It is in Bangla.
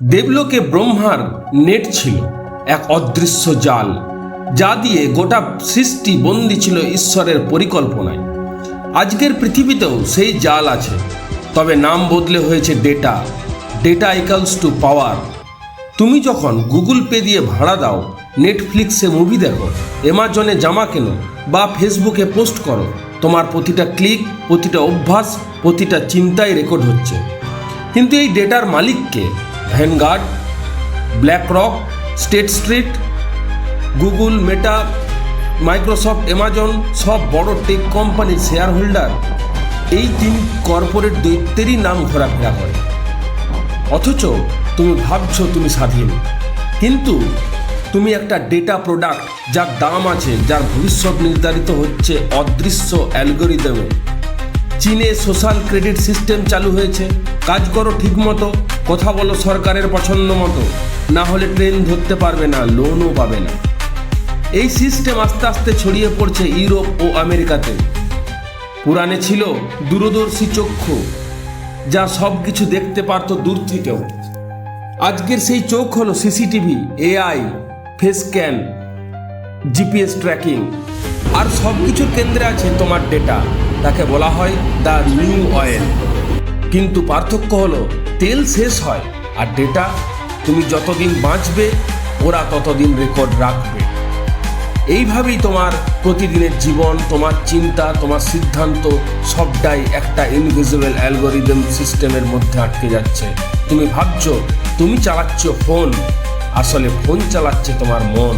দেবলোকে ব্রহ্মার নেট ছিল, এক অদৃশ্য জাল, যা দিয়ে গোটা সৃষ্টি বন্দী ছিল ঈশ্বরের পরিকল্পনায়। আজকের পৃথিবীতেও সেই জাল আছে, তবে নাম বদলে হয়েছে data data equals to power তুমি যখন গুগল পে দিয়ে ভাড়া দাও, নেটফ্লিক্সে মুভি দেখো, অ্যামাজনে জামা কেনো বা ফেসবুকে পোস্ট করো, তোমার প্রতিটা ক্লিক, প্রতিটা অভ্যাস, প্রতিটা চিন্তায় রেকর্ড হচ্ছে। কিন্তু এই ডেটার মালিককে Vanguard BlackRock State Street, Google, Meta, Microsoft Amazon সব বড় টেক কোম্পানির শেয়ার হোল্ডার এই তিন কর্পোরেট দৈত্যেরই নাম ঘোরাফেরা করে। অথচ তুমি ভাবছ তুমি স্বাধীন। কিন্তু তুমি একটা ডেটা প্রোডাক্ট যার দাম আছে, যার ভবিষ্যৎ নির্ধারিত হচ্ছে অদৃশ্য অ্যালগোরিদমে। চীনে সোশ্যাল ক্রেডিট সিস্টেম চালু হয়েছে। কাজ করো ঠিকমতো কথা বলো সরকারের পছন্দ মতো। না হলে ট্রেন ধরতে পারবে না লোনও পাবে না। এই সিস্টেম আস্তে আস্তে ছড়িয়ে পড়ছে ইউরোপ ও আমেরিকাতে। পুরাণে ছিল দূরদর্শী চক্ষু, যা সব কিছু দেখতে পারতো দূর থেকেও। আজকের সেই চোখ হলো CCTV, AI, face scan GPS tracking. আর সব কিছুর কেন্দ্রে আছে তোমার ডেটা। তাকে বলা হয় দ্য নিউ অয়েল। কিন্তু পার্থক্য হলো, তেল শেষ হয় আর ডেটা তুমি যতদিন বাঁচবে, ওরা ততদিন রেকর্ড রাখবে। এইভাবেই তোমার প্রতিদিনের জীবন, তোমার চিন্তা, তোমার সিদ্ধান্ত সবটাই একটা ইনভিজিবল অ্যালগোরিদম সিস্টেমের মধ্যে আটকে যাচ্ছে। তুমি ভাবছ, তুমি চালাচ্ছ ফোন আসলে ফোন চালাচ্ছে তোমার মন।